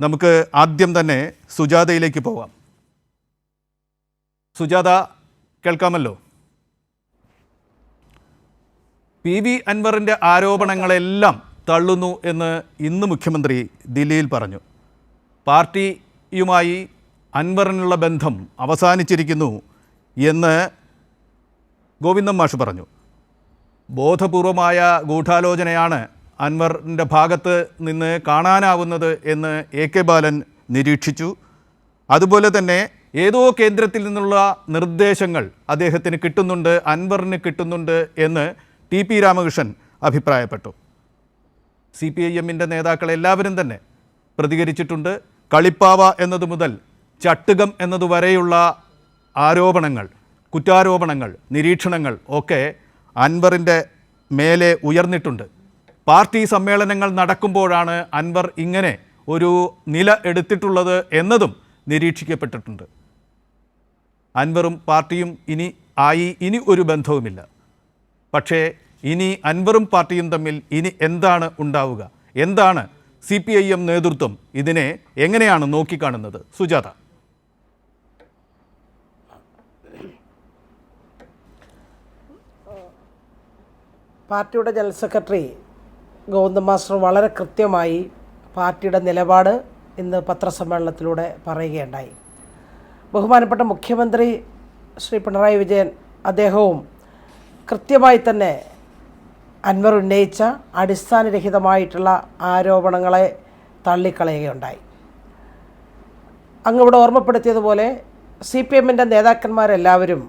നമുക്ക് ആദ്യം തന്നെ സുജാതയിലേക്ക് പോവാം സുജാത കേൾക്കാമല്ലോ? പി വി അൻവറിന്റെ ആരോപണങ്ങളെല്ലാം തള്ളുന്നു എന്ന് ഇന്ന് മുഖ്യമന്ത്രി ദില്ലിയിൽ പറഞ്ഞു. പാർട്ടിയുമായി അൻവറിനുള്ള ബന്ധം അവസാനിച്ചിരിക്കുന്നു എന്ന് ഗോവിന്ദം മാഷ് പറഞ്ഞു. ബോധപൂർവമായ ഗൂഢാലോചനയാണ് അൻവറിന്റെ ഭാഗത്ത് നിന്ന് കാണാനാവുന്നത് എന്ന് എ കെ ബാലൻ നിരീക്ഷിച്ചു. അതുപോലെ തന്നെ ഏതോ കേന്ദ്രത്തിൽ നിന്നുള്ള നിർദ്ദേശങ്ങൾ അദ്ദേഹത്തിന് കിട്ടുന്നുണ്ട് അൻവറിന് കിട്ടുന്നുണ്ട് എന്ന് ടി പി രാമകൃഷ്ണൻ അഭിപ്രായപ്പെട്ടു. സി പി ഐ എമ്മിന്റെ നേതാക്കൾ എല്ലാവരും തന്നെ പ്രതികരിച്ചിട്ടുണ്ട്. കളിപ്പാവ എന്നതു മുതൽ ചട്ടുകം എന്നതുവരെയുള്ള ആരോപണങ്ങൾ കുറ്റാരോപണങ്ങൾ നിരീക്ഷണങ്ങൾ ഒക്കെ അൻവറിന്റെ മേലെ ഉയർന്നിട്ടുണ്ട്. പാർട്ടി സമ്മേളനങ്ങൾ നടക്കുമ്പോഴാണ് അൻവർ ഇങ്ങനെ ഒരു നില എടുത്തിട്ടുള്ളത് എന്നതും നിരീക്ഷിക്കപ്പെട്ടിട്ടുണ്ട്. അൻവറും പാർട്ടിയും ഇനി ആയി ഇനി ഒരു ബന്ധവുമില്ല. പക്ഷേ ഇനി അൻവറും പാർട്ടിയും തമ്മിൽ ഇനി എന്താണ് ഉണ്ടാവുക? എന്താണ് സി പി ഐ എം നേതൃത്വം ഇതിനെ എങ്ങനെയാണ് നോക്കിക്കാണുന്നത്? സുജാത. പാർട്ടിയുടെ ജനറൽ സെക്രട്ടറി ഗോവിന്ദ മാസ്റ്റർ വളരെ കൃത്യമായി പാർട്ടിയുടെ നിലപാട് ഇന്ന് പത്രസമ്മേളനത്തിലൂടെ പറയുകയുണ്ടായി. ബഹുമാനപ്പെട്ട മുഖ്യമന്ത്രി ശ്രീ പിണറായി വിജയൻ അദ്ദേഹവും കൃത്യമായി തന്നെ അൻവർ ഉന്നയിച്ച അടിസ്ഥാനരഹിതമായിട്ടുള്ള ആരോപണങ്ങളെ തള്ളിക്കളയുകയുണ്ടായി. അങ്ങ് ഇവിടെ ഓർമ്മപ്പെടുത്തിയതുപോലെ സി പി എമ്മിന്റെ നേതാക്കന്മാരെല്ലാവരും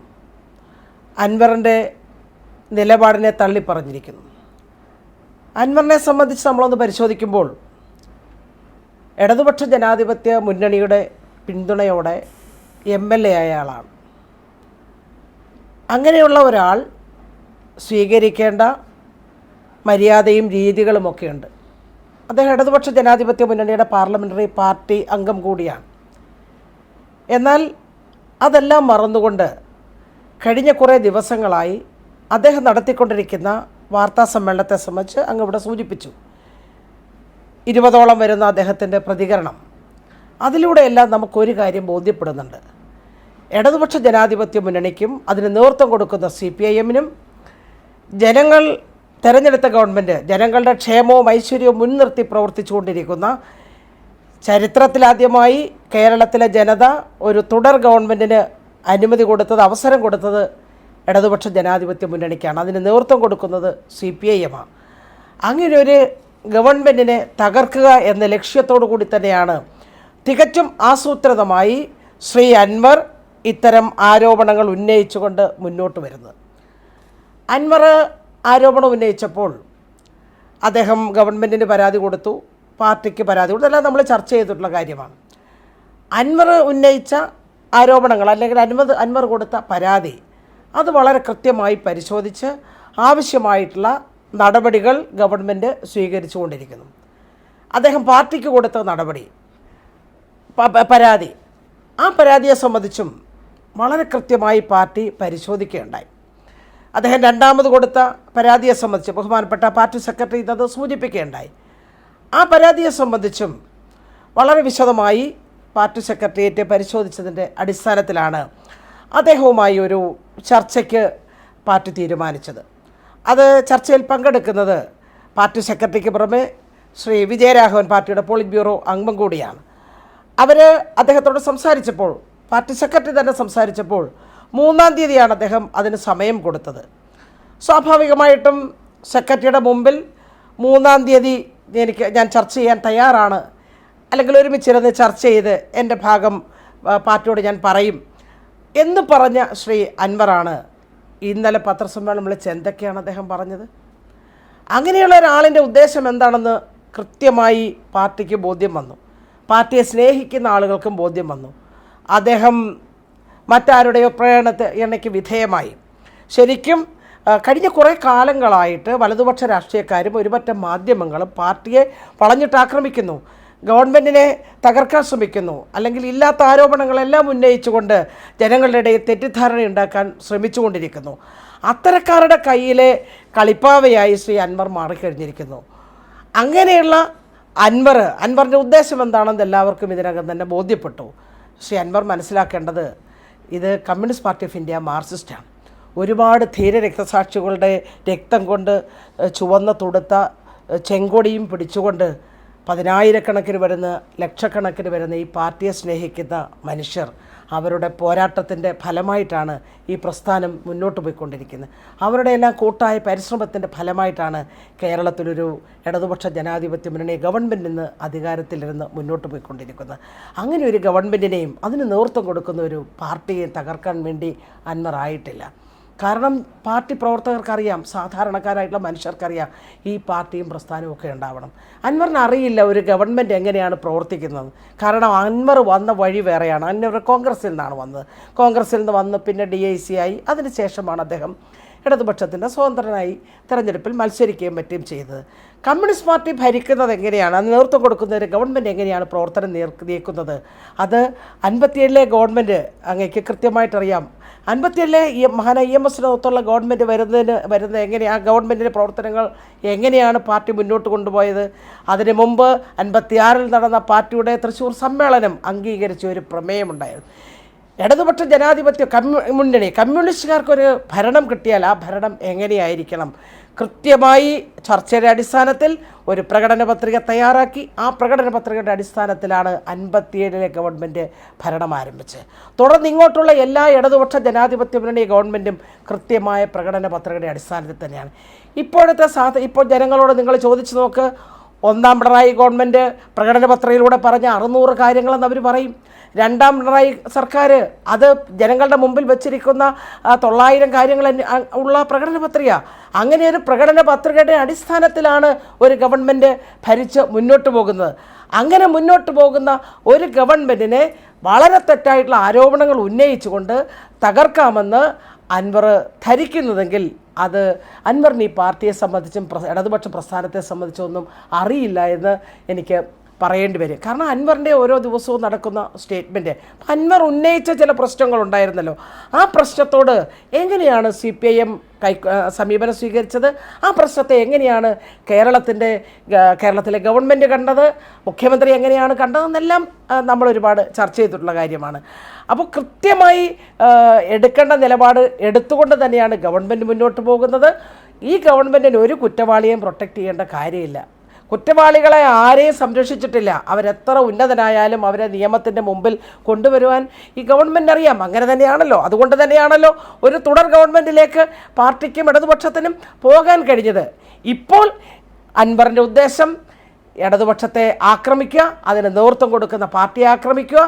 അൻവറിന്റെ നിലപാടിനെ തള്ളിപ്പറഞ്ഞിരിക്കുന്നു. അൻവറിനെ സംബന്ധിച്ച് നമ്മളൊന്ന് പരിശോധിക്കുമ്പോൾ ഇടതുപക്ഷ ജനാധിപത്യ മുന്നണിയുടെ പിന്തുണയോടെ എം എൽ എ ആയ ആളാണ്. അങ്ങനെയുള്ള ഒരാൾ സ്വീകരിക്കേണ്ട മര്യാദയും രീതികളുമൊക്കെയുണ്ട് അദ്ദേഹം ഇടതുപക്ഷ ജനാധിപത്യ മുന്നണിയുടെ പാർലമെന്ററി പാർട്ടി അംഗം കൂടിയാണ്. എന്നാൽ അതെല്ലാം മറന്നുകൊണ്ട് കഴിഞ്ഞ കുറേ ദിവസങ്ങളായി അദ്ദേഹം നടത്തിക്കൊണ്ടിരിക്കുന്ന വാർത്താ സമ്മേളനത്തെ സംബന്ധിച്ച് അങ്ങ് ഇവിടെ സൂചിപ്പിച്ചു. ഇരുപതോളം വരുന്ന അദ്ദേഹത്തിന്റെ പ്രതികരണം. അതിലൂടെയെല്ലാം നമുക്കൊരു കാര്യം ബോധ്യപ്പെടുന്നുണ്ട്. ഇടതുപക്ഷ ജനാധിപത്യ മുന്നണിക്കും അതിന് നേതൃത്വം കൊടുക്കുന്ന സി പി ഐ എമ്മിനും ജനങ്ങൾ തെരഞ്ഞെടുത്ത ഗവൺമെന്റ് ജനങ്ങളുടെ ക്ഷേമവും ഐശ്വര്യവും മുൻനിർത്തി പ്രവർത്തിച്ചുകൊണ്ടിരിക്കുന്ന ചരിത്രത്തിലാദ്യമായി കേരളത്തിലെ ജനത ഒരു തുടർ ഗവൺമെന്റിന് അനുമതി കൊടുത്തത് അവസരം കൊടുത്തത് ഇടതുപക്ഷ ജനാധിപത്യ മുന്നണിക്കാണ്. അതിന് നേതൃത്വം കൊടുക്കുന്നത് സി പി ഐ എമ്മാണ് അങ്ങനെ ഒരു ഗവൺമെന്റിനെ തകർക്കുക എന്ന ലക്ഷ്യത്തോടു കൂടി തന്നെയാണ് തികച്ചും ആസൂത്രിതമായി ശ്രീ അൻവർ ഇത്തരം ആരോപണങ്ങൾ ഉന്നയിച്ചുകൊണ്ട് മുന്നോട്ട് വരുന്നത്. അൻവർ ആരോപണം ഉന്നയിച്ചപ്പോൾ അദ്ദേഹം ഗവൺമെന്റിന് പരാതി കൊടുത്തു പാർട്ടിക്ക് പരാതി കൊടുത്തു. എല്ലാം നമ്മൾ ചർച്ച ചെയ്തിട്ടുള്ള കാര്യമാണ്. അൻവർ ഉന്നയിച്ച ആരോപണങ്ങൾ അല്ലെങ്കിൽ അൻവർ അൻവർ കൊടുത്ത പരാതി അത് വളരെ കൃത്യമായി പരിശോധിച്ച് ആവശ്യമായിട്ടുള്ള നടപടികൾ ഗവൺമെന്റ് സ്വീകരിച്ചുകൊണ്ടിരിക്കുന്നു. അദ്ദേഹം പാർട്ടിക്ക് കൊടുത്ത നടപടി പരാതി. ആ പരാതിയെ സംബന്ധിച്ചും വളരെ കൃത്യമായി പാർട്ടി പരിശോധിക്കുകയുണ്ടായി. അദ്ദേഹം രണ്ടാമത് കൊടുത്ത പരാതിയെ സംബന്ധിച്ച് ബഹുമാനപ്പെട്ട പാർട്ടി സെക്രട്ടറി അത് സൂചിപ്പിക്കുകയുണ്ടായി. ആ പരാതിയെ സംബന്ധിച്ചും വളരെ വിശദമായി പാർട്ടി സെക്രട്ടേറിയറ്റ് പരിശോധിച്ചതിന്റെ അടിസ്ഥാനത്തിലാണ് അദ്ദേഹവുമായി ഒരു ചർച്ചയ്ക്ക് പാർട്ടി തീരുമാനിച്ചത്. അത് ചർച്ചയിൽ പങ്കെടുക്കുന്നത് പാർട്ടി സെക്രട്ടറിക്ക് പുറമെ ശ്രീ വിജയരാഘവൻ പാർട്ടിയുടെ പോളിറ്റ് ബ്യൂറോ അംഗം കൂടിയാണ്. അവർ അദ്ദേഹത്തോട് സംസാരിച്ചപ്പോൾ പാർട്ടി സെക്രട്ടറി തന്നെ സംസാരിച്ചപ്പോൾ മൂന്നാം തീയതിയാണ് അദ്ദേഹം അതിന് സമയം കൊടുത്തത്. സ്വാഭാവികമായിട്ടും സെക്രട്ടറിയുടെ മുമ്പിൽ മൂന്നാം തീയതി എനിക്ക് ഞാൻ ചർച്ച ചെയ്യാൻ തയ്യാറാണ്. അല്ലെങ്കിൽ ഒരുമിച്ചിരുന്ന് ചർച്ച ചെയ്ത് എന്റെ ഭാഗം പാർട്ടിയോട് ഞാൻ പറയും. എന്ന് പറഞ്ഞ ശ്രീ അൻവറാണ് ഇന്നലെ പത്രസമ്മേളനം വിളിച്ച് എന്തൊക്കെയാണ് അദ്ദേഹം പറഞ്ഞത്? അങ്ങനെയുള്ള ഒരാളിന്റെ ഉദ്ദേശം എന്താണെന്ന് കൃത്യമായി പാർട്ടിക്ക് ബോധ്യം വന്നു. പാർട്ടിയെ സ്നേഹിക്കുന്ന ആളുകൾക്കും ബോധ്യം വന്നു. അദ്ദേഹം മറ്റാരുടെയോ പ്രേരണത്തെ എണ്ണയ്ക്ക് വിധേയമായി. ശരിക്കും കഴിഞ്ഞ കുറേ കാലങ്ങളായിട്ട് വലതുപക്ഷ രാഷ്ട്രീയക്കാരും ഒരുപറ്റം മാധ്യമങ്ങളും പാർട്ടിയെ വളഞ്ഞിട്ട് ആക്രമിക്കുന്നു ഗവൺമെന്റിനെ തകർക്കാൻ ശ്രമിക്കുന്നു. അല്ലെങ്കിൽ ഇല്ലാത്ത ആരോപണങ്ങളെല്ലാം ഉന്നയിച്ചുകൊണ്ട് ജനങ്ങളുടെ ഇടയിൽ തെറ്റിദ്ധാരണ ഉണ്ടാക്കാൻ ശ്രമിച്ചുകൊണ്ടിരിക്കുന്നു. അത്തരക്കാരുടെ കയ്യിലെ കളിപ്പാവയായി ശ്രീ അൻവർ മാറിക്കഴിഞ്ഞിരിക്കുന്നു. അങ്ങനെയുള്ള അൻവർ അൻവറിന്റെ ഉദ്ദേശം എന്താണെന്ന് എല്ലാവർക്കും ഇതിനകം തന്നെ ബോധ്യപ്പെട്ടു. ശ്രീ അൻവർ മനസ്സിലാക്കേണ്ടത് ഇത് കമ്മ്യൂണിസ്റ്റ് പാർട്ടി ഓഫ് ഇന്ത്യ മാർക്സിസ്റ്റാണ്. ഒരുപാട് ധീര രക്തസാക്ഷികളുടെ രക്തം കൊണ്ട് ചുവന്ന തുടുത്ത ചെങ്കൊടിയും പിടിച്ചുകൊണ്ട് പതിനായിരക്കണക്കിന് വരുന്ന ലക്ഷക്കണക്കിന് വരുന്ന ഈ പാർട്ടിയെ സ്നേഹിക്കുന്ന മനുഷ്യർ അവരുടെ പോരാട്ടത്തിന്റെ ഫലമായിട്ടാണ് ഈ പ്രസ്ഥാനം മുന്നോട്ട് പോയിക്കൊണ്ടിരിക്കുന്നത്. അവരുടെ എല്ലാം കൂട്ടായ പരിശ്രമത്തിന്റെ ഫലമായിട്ടാണ് കേരളത്തിലൊരു ഇടതുപക്ഷ ജനാധിപത്യ മുന്നണി ഗവൺമെന്റ് ഇന്ന് അധികാരത്തിലിരുന്ന് മുന്നോട്ട് പോയിക്കൊണ്ടിരിക്കുന്നത്. അങ്ങനെ ഒരു ഗവൺമെന്റിനെയും അതിന് നേതൃത്വം കൊടുക്കുന്ന ഒരു പാർട്ടിയെ തകർക്കാൻ വേണ്ടി അൻവർ ആയിട്ടില്ല. കാരണം പാർട്ടി പ്രവർത്തകർക്കറിയാം സാധാരണക്കാരായിട്ടുള്ള മനുഷ്യർക്കറിയാം ഈ പാർട്ടിയും പ്രസ്ഥാനവും ഒക്കെ ഉണ്ടാവണം. അൻവറിന് അറിയില്ല ഒരു ഗവൺമെന്റ് എങ്ങനെയാണ് പ്രവർത്തിക്കുന്നത്. കാരണം അൻവർ വന്ന വഴി വേറെയാണ്. അൻവർ കോൺഗ്രസിൽ നിന്നാണ് വന്നത്. കോൺഗ്രസിൽ നിന്ന് വന്ന് പിന്നെ ഡി ഐ സി ആയി. അതിനുശേഷമാണ് അദ്ദേഹം ഇടതുപക്ഷത്തിന്റെ സ്വതന്ത്രനായി തെരഞ്ഞെടുപ്പിൽ മത്സരിക്കുകയും പറ്റുകയും ചെയ്തത്. കമ്മ്യൂണിസ്റ്റ് പാർട്ടി ഭരിക്കുന്നത് എങ്ങനെയാണ്? അത് നേതൃത്വം കൊടുക്കുന്ന ഒരു ഗവൺമെന്റ് എങ്ങനെയാണ് പ്രവർത്തനം നീക്കുന്നത്? അത് അൻപത്തിയേഴിലെ ഗവൺമെന്റ് അങ്ങേക്ക് കൃത്യമായിട്ടറിയാം. അൻപത്തിയേഴിലെ ഈ മഹാന ഇ എം എസിന് ഒത്തുള്ള ഗവൺമെന്റ് വരുന്നതിന് വരുന്ന എങ്ങനെയാണ് ആ ഗവൺമെന്റിന്റെ പ്രവർത്തനങ്ങൾ എങ്ങനെയാണ് പാർട്ടി മുന്നോട്ട് കൊണ്ടുപോയത്? അതിന് മുമ്പ് അൻപത്തിയാറിൽ നടന്ന പാർട്ടിയുടെ തൃശ്ശൂർ സമ്മേളനം അംഗീകരിച്ച ഒരു പ്രമേയമുണ്ടായിരുന്നു ഇടതുപക്ഷ ജനാധിപത്യ കമ്മ്യൂ മുന്നണി കമ്മ്യൂണിസ്റ്റുകാർക്കൊരു ഭരണം കിട്ടിയാൽ ആ ഭരണം എങ്ങനെയായിരിക്കണം? കൃത്യമായി ചർച്ചയുടെ അടിസ്ഥാനത്തിൽ ഒരു പ്രകടന പത്രിക തയ്യാറാക്കി. ആ പ്രകടന പത്രികയുടെ അടിസ്ഥാനത്തിലാണ് അൻപത്തിയേഴിലെ ഗവൺമെന്റ് ഭരണം ആരംഭിച്ചത്. തുടർന്ന് ഇങ്ങോട്ടുള്ള എല്ലാ ഇടതുപക്ഷ ജനാധിപത്യ മുന്നണി ഗവൺമെന്റും കൃത്യമായ പ്രകടന പത്രികയുടെ അടിസ്ഥാനത്തിൽ തന്നെയാണ്. ഇപ്പോഴത്തെ സാധ ഇപ്പോൾ ജനങ്ങളോട് നിങ്ങൾ ചോദിച്ചു നോക്ക്. ഒന്നാം പിണറായി ഗവൺമെന്റ് പ്രകടന പത്രയിലൂടെ പറഞ്ഞ അറുന്നൂറ് കാര്യങ്ങളെന്ന് അവർ പറയും. രണ്ടാം പിണറായി സർക്കാർ അത് ജനങ്ങളുടെ മുമ്പിൽ വെച്ചിരിക്കുന്ന തൊള്ളായിരം കാര്യങ്ങൾ ഉള്ള പ്രകടന പത്രിക. അങ്ങനെ ഒരു പ്രകടന പത്രികയുടെ അടിസ്ഥാനത്തിലാണ് ഒരു ഗവൺമെന്റ് ഭരിച്ച് മുന്നോട്ട് പോകുന്നത്. അങ്ങനെ മുന്നോട്ട് പോകുന്ന ഒരു ഗവൺമെന്റിനെ വളരെ തെറ്റായിട്ടുള്ള ആരോപണങ്ങൾ ഉന്നയിച്ചുകൊണ്ട് തകർക്കാമെന്ന് അൻവർ ധരിക്കുന്നതെങ്കിൽ അത് അൻവറിന് ഈ പാർട്ടിയെ സംബന്ധിച്ചും ഇടതുപക്ഷ പ്രസ്ഥാനത്തെ സംബന്ധിച്ചൊന്നും അറിയില്ല എന്ന് എനിക്ക് പറയേണ്ടി വരും. കാരണം അൻവറിന്റെ ഓരോ ദിവസവും നടക്കുന്ന സ്റ്റേറ്റ്മെന്റ് അൻവർ ഉന്നയിച്ച ചില പ്രശ്നങ്ങളുണ്ടായിരുന്നല്ലോ. ആ പ്രശ്നത്തോട് എങ്ങനെയാണ് സി പി ഐ എം കൈ സമീപനം സ്വീകരിച്ചത്? ആ പ്രശ്നത്തെ എങ്ങനെയാണ് കേരളത്തിന്റെ കേരളത്തിലെ ഗവൺമെന്റ് കണ്ടത്? മുഖ്യമന്ത്രി എങ്ങനെയാണ് കണ്ടതെന്നെല്ലാം നമ്മൾ ഒരുപാട് ചർച്ച ചെയ്തിട്ടുള്ള കാര്യമാണ്. അപ്പോൾ കൃത്യമായി എടുക്കേണ്ട നിലപാട് എടുത്തുകൊണ്ട് തന്നെയാണ് ഗവൺമെന്റ് മുന്നോട്ട് പോകുന്നത്. ഈ ഗവൺമെന്റിന് ഒരു കുറ്റവാളിയെയും പ്രൊട്ടക്റ്റ് ചെയ്യേണ്ട കാര്യമില്ല. കുറ്റവാളികളെ ആരെയും സംരക്ഷിച്ചിട്ടില്ല. അവരെത്ര ഉന്നതനായാലും അവരെ നിയമത്തിന്റെ മുമ്പിൽ കൊണ്ടുവരുവാൻ ഈ ഗവൺമെന്റ് അറിയാം. അങ്ങനെ തന്നെയാണല്ലോ. അതുകൊണ്ട് തന്നെയാണല്ലോ ഒരു തുടർ ഗവൺമെന്റിലേക്ക് പാർട്ടിക്കും ഇടതുപക്ഷത്തിനും പോകാൻ കഴിഞ്ഞത്. ഇപ്പോൾ അൻവറിന്റെ ഉദ്ദേശം ഇടതുപക്ഷത്തെ ആക്രമിക്കുക അതിന് നേതൃത്വം കൊടുക്കുന്ന പാർട്ടിയെ ആക്രമിക്കുക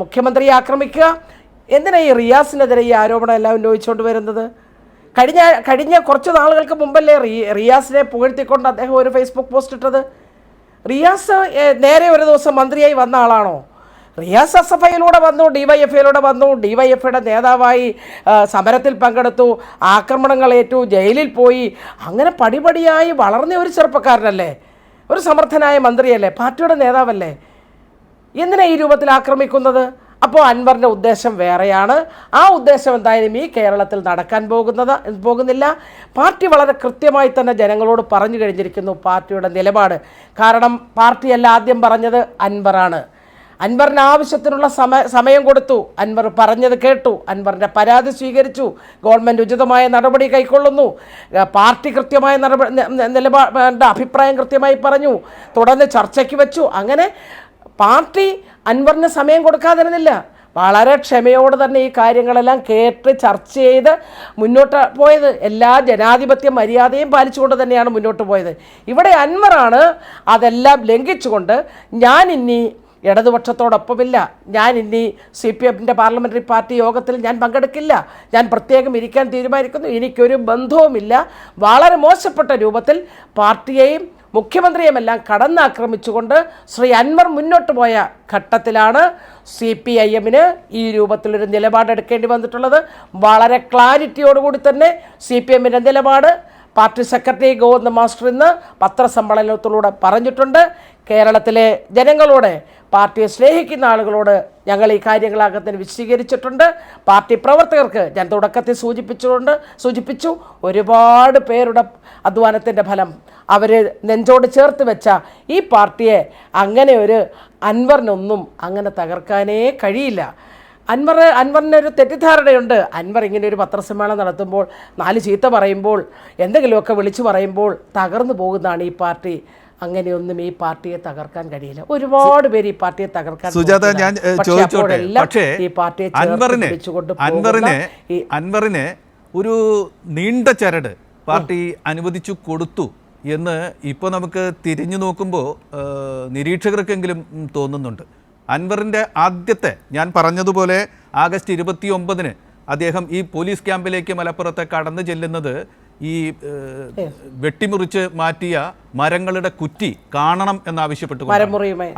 മുഖ്യമന്ത്രിയെ ആക്രമിക്കുക. എന്തിനാണ് ഈ റിയാസിനെതിരെ ഈ ആരോപണം എല്ലാം ഉന്നയിച്ചുകൊണ്ട് വരുന്നത്? കഴിഞ്ഞ കഴിഞ്ഞ കുറച്ച് നാളുകൾക്ക് മുമ്പല്ലേ റീ റിയാസിനെ പുകഴ്ത്തിക്കൊണ്ട് അദ്ദേഹം ഒരു ഫേസ്ബുക്ക് പോസ്റ്റ് ഇട്ടത്? റിയാസ് നേരെ ഒരു ദിവസം മന്ത്രിയായി വന്ന ആളാണോ? റിയാസ് എസ് എഫ് ഐയിലൂടെ വന്നു ഡി വൈ എഫ് ഐയിലൂടെ വന്നു ഡി വൈ എഫ് ഐയുടെ നേതാവായി സമരത്തിൽ പങ്കെടുത്തു ആക്രമണങ്ങൾ ഏറ്റു ജയിലിൽ പോയി അങ്ങനെ പടിപടിയായി വളർന്ന ഒരു ചെറുപ്പക്കാരനല്ലേ? ഒരു സമർത്ഥനായ മന്ത്രിയല്ലേ? പാർട്ടിയുടെ നേതാവല്ലേ? എന്തിനാ ഈ രൂപത്തിൽ ആക്രമിക്കുന്നത്? അപ്പോൾ അൻവറിന്റെ ഉദ്ദേശം വേറെയാണ്. ആ ഉദ്ദേശം എന്തായാലും ഈ കേരളത്തിൽ നടക്കാൻ പോകുന്നത് പോകുന്നില്ല. പാർട്ടി വളരെ കൃത്യമായി തന്നെ ജനങ്ങളോട് പറഞ്ഞു കഴിഞ്ഞിരിക്കുന്നു പാർട്ടിയുടെ നിലപാട്. കാരണം പാർട്ടിയല്ല ആദ്യം പറഞ്ഞത് അൻവറാണ്. അൻവറിന് ആവശ്യത്തിനുള്ള സമ സമയം കൊടുത്തു. അൻവർ പറഞ്ഞത് കേട്ടു. അൻവറിന്റെ പരാതി സ്വീകരിച്ചു. ഗവൺമെന്റ് ഉചിതമായ നടപടി കൈക്കൊള്ളുന്നു. പാർട്ടി കൃത്യമായ നടപടി നിലപാട് അഭിപ്രായം കൃത്യമായി പറഞ്ഞു. തുടർന്ന് ചർച്ചയ്ക്ക് വെച്ചു. അങ്ങനെ പാർട്ടി അൻവറിന് സമയം കൊടുക്കാതിരുന്നില്ല. വളരെ ക്ഷമയോടെ തന്നെ ഈ കാര്യങ്ങളെല്ലാം കേട്ട് ചർച്ച ചെയ്ത് മുന്നോട്ട് പോയത്. എല്ലാ ജനാധിപത്യ മര്യാദയും പാലിച്ചുകൊണ്ട് തന്നെയാണ് മുന്നോട്ട് പോയത്. ഇവിടെ അൻവറാണ് അതെല്ലാം ലംഘിച്ചുകൊണ്ട് ഞാൻ ഇനി ഇടതുപക്ഷത്തോടൊപ്പമില്ല. ഞാൻ ഇനി സി പി എഫിന്റെ പാർലമെന്ററി പാർട്ടി യോഗത്തിൽ ഞാൻ പങ്കെടുക്കില്ല. ഞാൻ പ്രത്യേകം ഇരിക്കാൻ തീരുമാനിക്കുന്നു. എനിക്കൊരു ബന്ധവുമില്ല. വളരെ മോശപ്പെട്ട രൂപത്തിൽ പാർട്ടിയെയും മുഖ്യമന്ത്രിയുമെല്ലാം കടന്നാക്രമിച്ചുകൊണ്ട് ശ്രീ അൻവർ മുന്നോട്ട് പോയ ഘട്ടത്തിലാണ് സി പി ഐ എമ്മിന് ഈ രൂപത്തിലൊരു നിലപാടെടുക്കേണ്ടി വന്നിട്ടുള്ളത്. വളരെ ക്ലാരിറ്റിയോടുകൂടി തന്നെ സി പി എമ്മിന്റെ നിലപാട് പാർട്ടി സെക്രട്ടറി ഗോവിന്ദ മാസ്റ്റർ ഇന്ന് പത്രസമ്മേളനത്തിലൂടെ പറഞ്ഞിട്ടുണ്ട്. കേരളത്തിലെ ജനങ്ങളോട് പാർട്ടിയെ സ്നേഹിക്കുന്ന ആളുകളോട് ഞങ്ങൾ ഈ കാര്യങ്ങളകത്തിന് വിശദീകരിച്ചിട്ടുണ്ട്. പാർട്ടി പ്രവർത്തകർക്ക് ഞാൻ തുടക്കത്തിൽ സൂചിപ്പിച്ചുകൊണ്ട് സൂചിപ്പിച്ചു. ഒരുപാട് പേരുടെ അധ്വാനത്തിന്റെ ഫലം അവർ നെഞ്ചോട് ചേർത്ത് വെച്ച ഈ പാർട്ടിയെ അങ്ങനെ ഒരു അൻവറിനൊന്നും അങ്ങനെ തകർക്കാനേ കഴിയില്ല. അൻവർ അൻവറിന് ഒരു തെറ്റിദ്ധാരണയുണ്ട്. അൻവർ ഇങ്ങനെ ഒരു പത്രസമ്മേളനം നടത്തുമ്പോൾ നാല് ചീത്ത പറയുമ്പോൾ എന്തെങ്കിലുമൊക്കെ വിളിച്ചു പറയുമ്പോൾ തകർന്നു പോകുന്നതാണ് ഈ പാർട്ടി. അങ്ങനെയൊന്നും ഈ പാർട്ടിയെ തകർക്കാൻ കഴിയില്ല. ഒരുപാട് പേര് ഈ പാർട്ടിയെ തകർക്കാൻ സുജാത ഞാൻ പക്ഷേ ചോദിച്ചോട്ടെ? പക്ഷേ ഈ പാർട്ടിയെ അൻവറിനെ അൻവറിന് അൻവറിന് ഒരു നീണ്ട ചരട് പാർട്ടി അനുവദിച്ചു കൊടുത്തു എന്ന് ഇപ്പോൾ നമുക്ക് തിരിഞ്ഞു നോക്കുമ്പോൾ നിരീക്ഷകർക്കെങ്കിലും തോന്നുന്നുണ്ട്. അൻവറിന്റെ ആദ്യത്തെ ഞാൻ പറഞ്ഞതുപോലെ ആഗസ്റ്റ് ഇരുപത്തി ഒമ്പതിന് അദ്ദേഹം ഈ പോലീസ് ക്യാമ്പിലേക്ക് മലപ്പുറത്തെ കടന്നു ചെല്ലുന്നത് ഈ വെട്ടിമുറിച്ച് മാറ്റിയ മരങ്ങളുടെ കുറ്റി കാണണം എന്നാവശ്യപ്പെട്ടു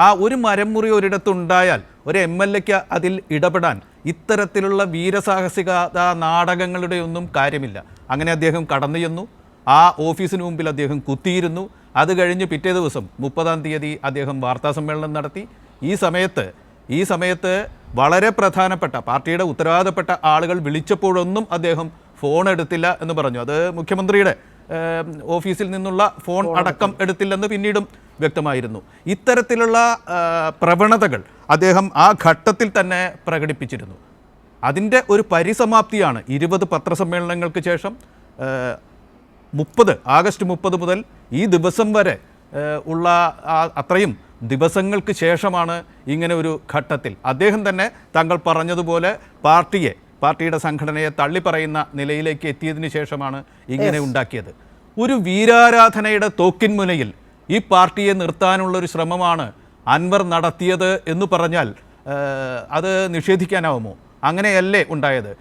ആ ഒരു മരമുറി ഒരിടത്തുണ്ടായാൽ ഒരു എം എൽ എക്ക് അതിൽ ഇടപെടാൻ ഇത്തരത്തിലുള്ള വീരസാഹസികത നാടകങ്ങളുടെ ഒന്നും കാര്യമില്ല. അങ്ങനെ അദ്ദേഹം കടന്നു ചെന്നു. ആ ഓഫീസിന് മുമ്പിൽ അദ്ദേഹം കുത്തിയിരുന്നു. അത് കഴിഞ്ഞ് പിറ്റേ ദിവസം മുപ്പതാം തീയതി അദ്ദേഹം വാർത്താസമ്മേളനം നടത്തി. ഈ സമയത്ത് ഈ സമയത്ത് വളരെ പ്രധാനപ്പെട്ട പാർട്ടിയുടെ ഉത്തരവാദപ്പെട്ട ആളുകൾ വിളിച്ചപ്പോഴൊന്നും അദ്ദേഹം ഫോൺ എടുത്തില്ല എന്ന് പറഞ്ഞു. അത് മുഖ്യമന്ത്രിയുടെ ഓഫീസിൽ നിന്നുള്ള ഫോൺ അടക്കം എടുത്തില്ലെന്ന് പിന്നീടും വ്യക്തമായിരുന്നു. ഇത്തരത്തിലുള്ള പ്രവണതകൾ അദ്ദേഹം ആ ഘട്ടത്തിൽ തന്നെ പ്രകടിപ്പിച്ചിരുന്നു. അതിന്റെ ഒരു പരിസമാപ്തിയാണ് ഇരുപത് പത്രസമ്മേളനങ്ങൾക്ക് ശേഷം മുപ്പത് ആഗസ്റ്റ് മുപ്പത് മുതൽ ഈ ദിവസം വരെ ഉള്ള അത്രയും ദിവസങ്ങൾക്ക് ശേഷമാണ് ഇങ്ങനെ ഒരു ഘട്ടത്തിൽ. അദ്ദേഹം തന്നെ താങ്കൾ പറഞ്ഞതുപോലെ പാർട്ടിയെ പാർട്ടിയുടെ സംഘടനയെ തള്ളിപ്പറയുന്ന നിലയിലേക്ക് എത്തിയതിനു ശേഷമാണ് ഇങ്ങനെ ഉണ്ടാക്കിയത്. ഒരു വീരാരാധനയുടെ തോക്കിൻമുനയിൽ ഈ പാർട്ടിയെ നിർത്താനുള്ള ഒരു ശ്രമമാണ് അൻവർ നടത്തിയത് എന്ന് പറഞ്ഞാൽ അത് നിഷേധിക്കാനാവുമോ? അങ്ങനെയല്ലേ ഉണ്ടായത്?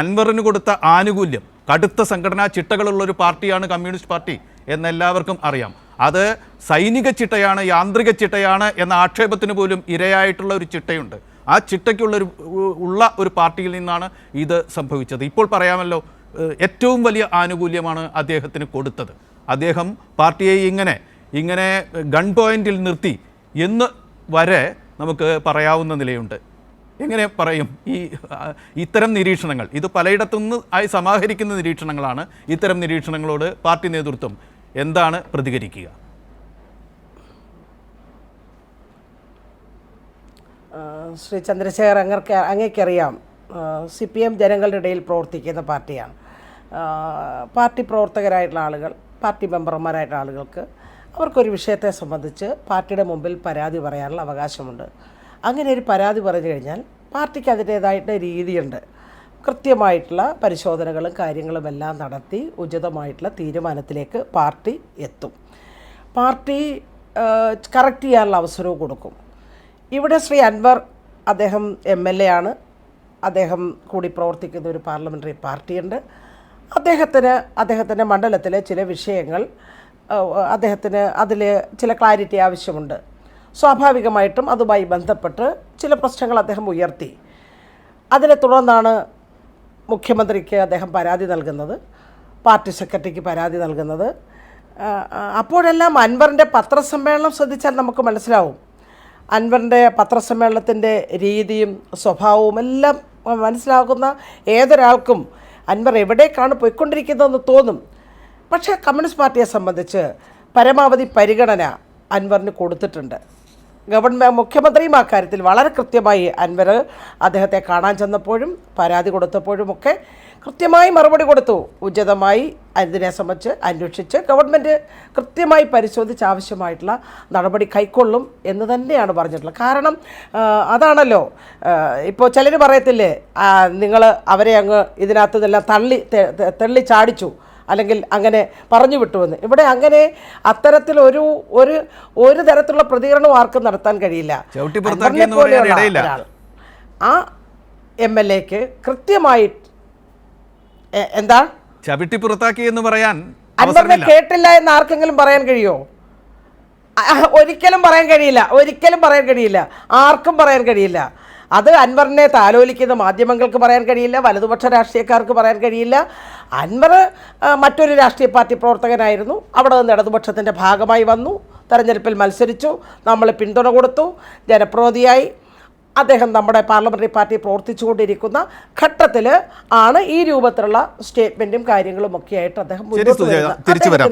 അൻവറിന് കൊടുത്ത ആനുകൂല്യം കടുത്ത സംഘടനാ ചിട്ടകളുള്ള ഒരു പാർട്ടിയാണ് കമ്മ്യൂണിസ്റ്റ് പാർട്ടി എന്നെല്ലാവർക്കും അറിയാം. അത് സൈനിക ചിട്ടയാണ് യാന്ത്രിക ചിട്ടയാണ് എന്ന ആക്ഷേപത്തിന് പോലും ഇരയായിട്ടുള്ള ഒരു ചിട്ടയുണ്ട്. ആ ചിട്ടയ്ക്കുള്ള ഒരു ഉള്ള ഒരു പാർട്ടിയിൽ നിന്നാണ് ഇത് സംഭവിച്ചത്. ഇപ്പോൾ പറയാമല്ലോ ഏറ്റവും വലിയ ആനുകൂല്യമാണ് അദ്ദേഹത്തിന് കൊടുത്തത്. അദ്ദേഹം പാർട്ടിയെ ഇങ്ങനെ ഇങ്ങനെ ഗൺ പോയിന്റിൽ നിർത്തി എന്ന് വരെ നമുക്ക് പറയാവുന്ന നിലയുണ്ട്. എങ്ങനെ പറയും? ഈ ഇത്തരം നിരീക്ഷണങ്ങൾ. ഇത് പലയിടത്തുനിന്ന് ആയി സമാഹരിക്കുന്ന നിരീക്ഷണങ്ങളാണ് ഇത്തരം നിരീക്ഷണങ്ങളോട് പാർട്ടി നേതൃത്വം എന്താണ് പ്രതികരിക്കുക? ശ്രീ ചന്ദ്രശേഖർ അങ്ങർക്ക് അങ്ങേക്കറിയാം. സി പി എം ജനങ്ങളുടെ ഇടയിൽ പ്രവർത്തിക്കുന്ന പാർട്ടിയാണ്. പാർട്ടി പ്രവർത്തകരായിട്ടുള്ള ആളുകൾ പാർട്ടി മെമ്പർമാരായിട്ടുള്ള ആളുകൾക്ക് അവർക്കൊരു വിഷയത്തെ സംബന്ധിച്ച് പാർട്ടിയുടെ മുമ്പിൽ പരാതി പറയാനുള്ള അവകാശമുണ്ട്. അങ്ങനെ ഒരു പരാതി പറഞ്ഞു കഴിഞ്ഞാൽ പാർട്ടിക്ക് അതിന്റേതായിട്ട് രീതിയുണ്ട്. കൃത്യമായിട്ടുള്ള പരിശോധനകളും കാര്യങ്ങളും എല്ലാം നടത്തി ഉചിതമായിട്ടുള്ള തീരുമാനത്തിലേക്ക് പാർട്ടി എത്തും. പാർട്ടി കറക്റ്റ് ചെയ്യാനുള്ള അവസരവും കൊടുക്കും. ഇവിടെ ശ്രീ അൻവർ അദ്ദേഹം എം എൽ എ ആണ്. അദ്ദേഹം കൂടി പ്രവർത്തിക്കുന്ന ഒരു പാർലമെന്ററി പാർട്ടിയുണ്ട്. അദ്ദേഹത്തിന് അദ്ദേഹത്തിന്റെ മണ്ഡലത്തിലെ ചില വിഷയങ്ങൾ അദ്ദേഹത്തിന് അതിൽ ചില ക്ലാരിറ്റി ആവശ്യമുണ്ട്. സ്വാഭാവികമായിട്ടും അതുമായി ബന്ധപ്പെട്ട് ചില പ്രശ്നങ്ങൾ അദ്ദേഹം ഉയർത്തി. അതിനെ തുടർന്നാണ് മുഖ്യമന്ത്രിക്ക് അദ്ദേഹം പരാതി നൽകുന്നത് പാർട്ടി സെക്രട്ടറിക്ക് പരാതി നൽകുന്നത്. അപ്പോഴെല്ലാം അൻവറിന്റെ പത്രസമ്മേളനം ശ്രദ്ധിച്ചാൽ നമുക്ക് മനസ്സിലാവും. അൻവറിന്റെ പത്രസമ്മേളനത്തിന്റെ രീതിയും സ്വഭാവവും എല്ലാം മനസ്സിലാക്കുന്ന ഏതൊരാൾക്കും അൻവർ എവിടേക്കാണ് പോയിക്കൊണ്ടിരിക്കുന്നതെന്ന് തോന്നും. പക്ഷേ കമ്മ്യൂണിസ്റ്റ് പാർട്ടിയെ സംബന്ധിച്ച് പരമാവധി പരിഗണന അൻവറിന് കൊടുത്തിട്ടുണ്ട്. ഗവൺമെന്റ് മുഖ്യമന്ത്രിയും അക്കാര്യത്തിൽ വളരെ കൃത്യമായി അൻവർ അദ്ദേഹത്തെ കാണാൻ ചെന്നപ്പോഴും പരാതി കൊടുത്തപ്പോഴുമൊക്കെ കൃത്യമായി മറുപടി കൊടുത്തു. ഉചിതമായി അതിനെ സംബന്ധിച്ച് അന്വേഷിച്ച് ഗവൺമെന്റ് കൃത്യമായി പരിശോധിച്ച് ആവശ്യമായിട്ടുള്ള നടപടി കൈക്കൊള്ളും എന്ന് തന്നെയാണ് പറഞ്ഞിട്ടുള്ളത്. കാരണം അതാണല്ലോ ഇപ്പോൾ ചിലർ പറയത്തില്ലേ നിങ്ങൾ അവരെ അങ്ങ് ഇതിനകത്ത് നിന്നെല്ലാം തള്ളി തള്ളി ചാടിച്ചു അല്ലെങ്കിൽ അങ്ങനെ പറഞ്ഞു വിട്ടുവെന്ന്. ഇവിടെ അങ്ങനെ അത്തരത്തിൽ ഒരു ഒരു ഒരു തരത്തിലുള്ള പ്രതികരണം ആർക്കും നടത്താൻ കഴിയില്ല. ആ എം എൽ എക്ക് കൃത്യമായി എന്താ? ചവിട്ടി പുറത്താക്കി എന്ന് പറയാൻ അൻവറിനെ കേട്ടില്ല എന്ന് ആർക്കെങ്കിലും പറയാൻ കഴിയോ? ഒരിക്കലും പറയാൻ കഴിയില്ല. ഒരിക്കലും പറയാൻ കഴിയില്ല. ആർക്കും പറയാൻ കഴിയില്ല. അത് അൻവറിനെ താലോലിക്കുന്ന മാധ്യമങ്ങൾക്ക് പറയാൻ കഴിയില്ല വലതുപക്ഷ രാഷ്ട്രീയക്കാർക്ക് പറയാൻ കഴിയില്ല. അൻവർ മറ്റൊരു രാഷ്ട്രീയ പാർട്ടി പ്രവർത്തകനായിരുന്നു. അവിടെ നിന്ന് ഇടതുപക്ഷത്തിന്റെ ഭാഗമായി വന്നു തെരഞ്ഞെടുപ്പിൽ മത്സരിച്ചു നമ്മൾ പിന്തുണ കൊടുത്തു ജനപ്രതിനിധിയായി. അദ്ദേഹം നമ്മുടെ പാർലമെന്ററി പാർട്ടി പ്രവർത്തിച്ചുകൊണ്ടിരിക്കുന്ന ഘട്ടത്തിൽ ആണ് ഈ രൂപത്തിലുള്ള സ്റ്റേറ്റ്മെന്റും കാര്യങ്ങളും ഒക്കെ ആയിട്ട് അദ്ദേഹം. തിരിച്ചു വരാം.